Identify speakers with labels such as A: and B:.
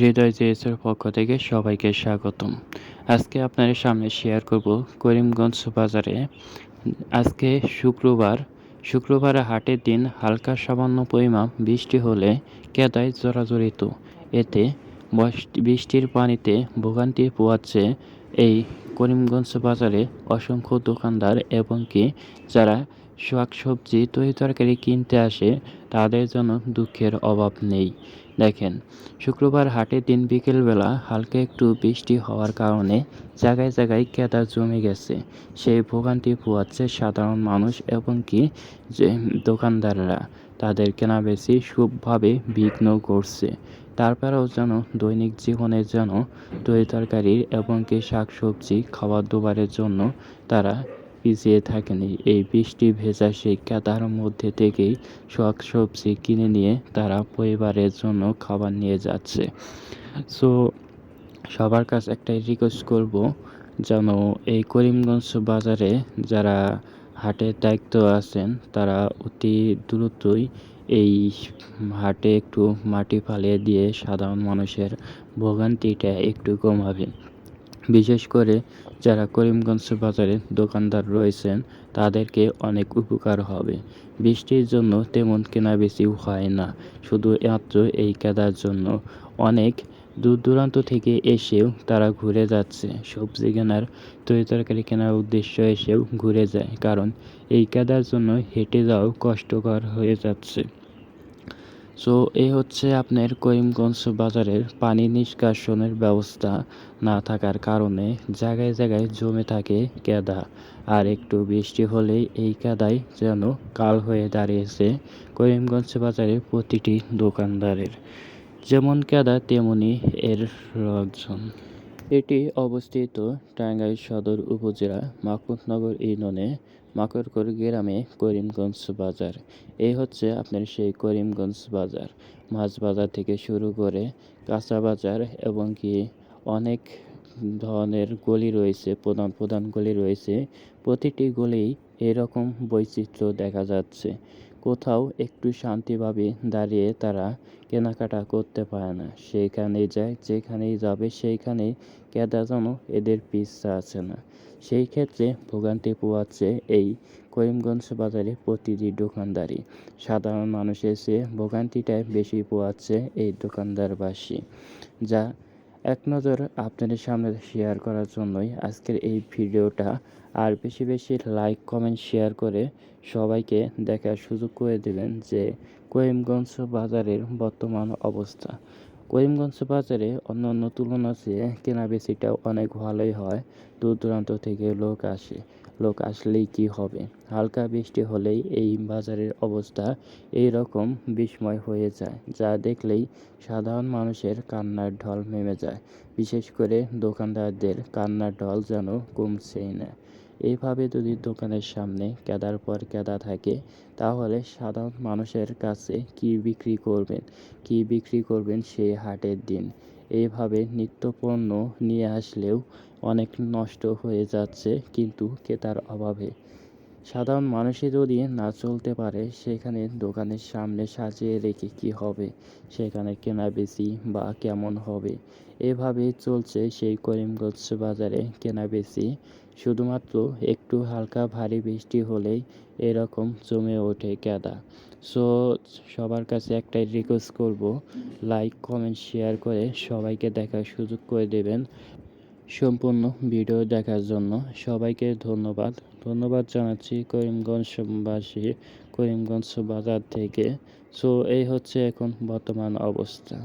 A: হৃদয় জেএসের পক্ষ থেকে সবাইকে স্বাগতম। আজকে আপনাদের সামনে শেয়ার করব করিমগঞ্জ বাজারে। আজকে শুক্রবার শুক্রবার হাটের দিন হালকা সামান্য পরিমাণ বৃষ্টি হলে কেদায় জড়াজড়িত এতে বৃষ্টির পানিতে ভোগান্তি পোয়াচ্ছে এই করিমগঞ্জ বাজারে অসংখ্য দোকানদার এবং কি যারা শাকসবজি, তরি তরকারি কিনতে আসে, তাদের জন্য দুঃখের অভাব নেই। দেখেন, শুক্রবার হাটের দিন বিকেলবেলা হালকা একটু বৃষ্টি হওয়ার কারণে জায়গায় জায়গায় কেদা জমে গেছে। সেই ভোগান্তি পোয়াচ্ছে সাধারণ মানুষ এবং কি যে দোকানদাররা। তাদের কেনাবেচি খুবভাবে বিঘ্ন করছে তারপরেও যেন দৈনিক জীবনের যেন তরি তরকারির এবং কি শাকসবজি খাবার দাবারের জন্য তারা পিছিয়ে থাকেনি। এই বৃষ্টি ভেজা সেই কাদার মধ্যে থেকেই শাক সবজি কিনে নিয়ে তারা পরিবারের জন্য খাবার নিয়ে যাচ্ছে। সো, সবার কাছে একটাই রিকোয়েস্ট করব যেন এই করিমগঞ্জ বাজারে যারা হাটের দায়িত্ব আছেন, তারা অতি দ্রুতই এই হাটে একটু মাটি ফালিয়ে দিয়ে সাধারণ মানুষের ভোগান্তিটা একটু কমাবেন। বিশেষ করে যারা করিমগঞ্জ বাজারে দোকানদার রয়েছেন, তাদেরকে অনেক উপকার হবে। বৃষ্টির জন্য তেমন কেনাবেচিও হয় না, শুধু মাত্র এই কেদার জন্য। অনেক দূর দূরান্ত থেকে এসেও তারা ঘুরে যাচ্ছে। সবজি কেনার তরি তরকারি কেনার উদ্দেশ্য এসেও ঘুরে যায়, কারণ এই কেদার জন্য হেঁটে যাওয়াও কষ্টকর হয়ে যাচ্ছে। সো এই হচ্ছে আপনার করিমগঞ্জ বাজারের পানি নিষ্কাশনের ব্যবস্থা না থাকার কারণে জায়গায় জায়গায় জমে থাকে কেদা। আর একটু বৃষ্টি হলেই এই কেদাই যেন কাল হয়ে দাঁড়িয়েছে করিমগঞ্জ বাজারের প্রতিটি দোকানদারের। যেমন কেদা, তেমনি এর লোকজন। এটি অবস্থিত টাঙ্গাইল সদর উপজেলা মাকুতনগর ইউনিয়নে মাকড়কর গ্রামে করিমগঞ্জ বাজার। এই হচ্ছে আপনার সেই করিমগঞ্জ বাজার। মাছ বাজার থেকে শুরু করে কাঁচা বাজার এবং কি অনেক ধরনের গলি রয়েছে, প্রধান প্রধান গলি রয়েছে। প্রতিটি গলিই এরকম বৈচিত্র্য দেখা যাচ্ছে। কোথাও একটু শান্তিভাবে দাঁড়িয়ে তারা কেনাকাটা করতে পারে না। সেইখানে যায়, যেখানেই যাবে সেইখানে কেদা যেন এদের পিস্তা আছে না। সেই ক্ষেত্রে ভোগান্তি পোয়াচ্ছে এই করিমগঞ্জ বাজারে প্রতিটি দোকানদারি সাধারণ মানুষের চেয়ে ভোগান্তিটাই বেশি পোয়াচ্ছে এই দোকানদারবাসী, যা এক নজর আপনাদের সামনে শেয়ার করার জন্যই আজকের এই ভিডিওটা। আর বেশি বেশি লাইক কমেন্ট শেয়ার করে সবাইকে দেখার সুযোগ করে দেবেন যে করিমগঞ্জ বাজারের বর্তমান অবস্থা। করিমগঞ্জ বাজারে অন্য অন্য তুলনা চেয়ে কেনাবেচিটা অনেক ভালোই হয়, দূর দূরান্ত থেকে লোক আসে। লোক আসলেই কি হবে? হালকা বৃষ্টি হলেই এই বাজারের অবস্থা এই রকম বিস্ময় হয়ে যায়, যা দেখলেই সাধারণ মানুষের কান্নার ঢল নেমে যায়। বিশেষ করে দোকানদারদের কান্নার ঢল যেন কমছেই না। এইভাবে যদি দোকানের সামনে কেদার পর কেদা থাকে, তাহলে সাধারণ মানুষের কাছে কি বিক্রি করবেন? কি বিক্রি করবেন সেই হাটের দিন? এইভাবে নিত্যপণ্য নিয়ে আসলেও অনেক নষ্ট হয়ে যাচ্ছে কিন্তু ক্রেতার অভাবে। সাধারণ মানুষই যদি না চলতে পারে, সেখানে দোকানের সামনে সাজিয়ে রেখে কি হবে? সেখানে কেনা বেশি বা কেমন হবে? এভাবে চলছে সেই করিমগঞ্জ বাজারে কেনা বেশি শুধুমাত্র একটু হালকা ভারী বৃষ্টি হলেই এরকম জমে ওঠে কেদা সো, সবার কাছে একটাই রিকোয়েস্ট করব লাইক কমেন্ট শেয়ার করে সবাইকে দেখার সুযোগ করে দেবেন। সম্পূর্ণ ভিডিও দেখার জন্য সবাইকে ধন্যবাদ। ধন্যবাদ জানাচ্ছি করিমগঞ্জবাসী করিমগঞ্জ বাজার থেকে। সো এই হচ্ছে এখন বর্তমান অবস্থা।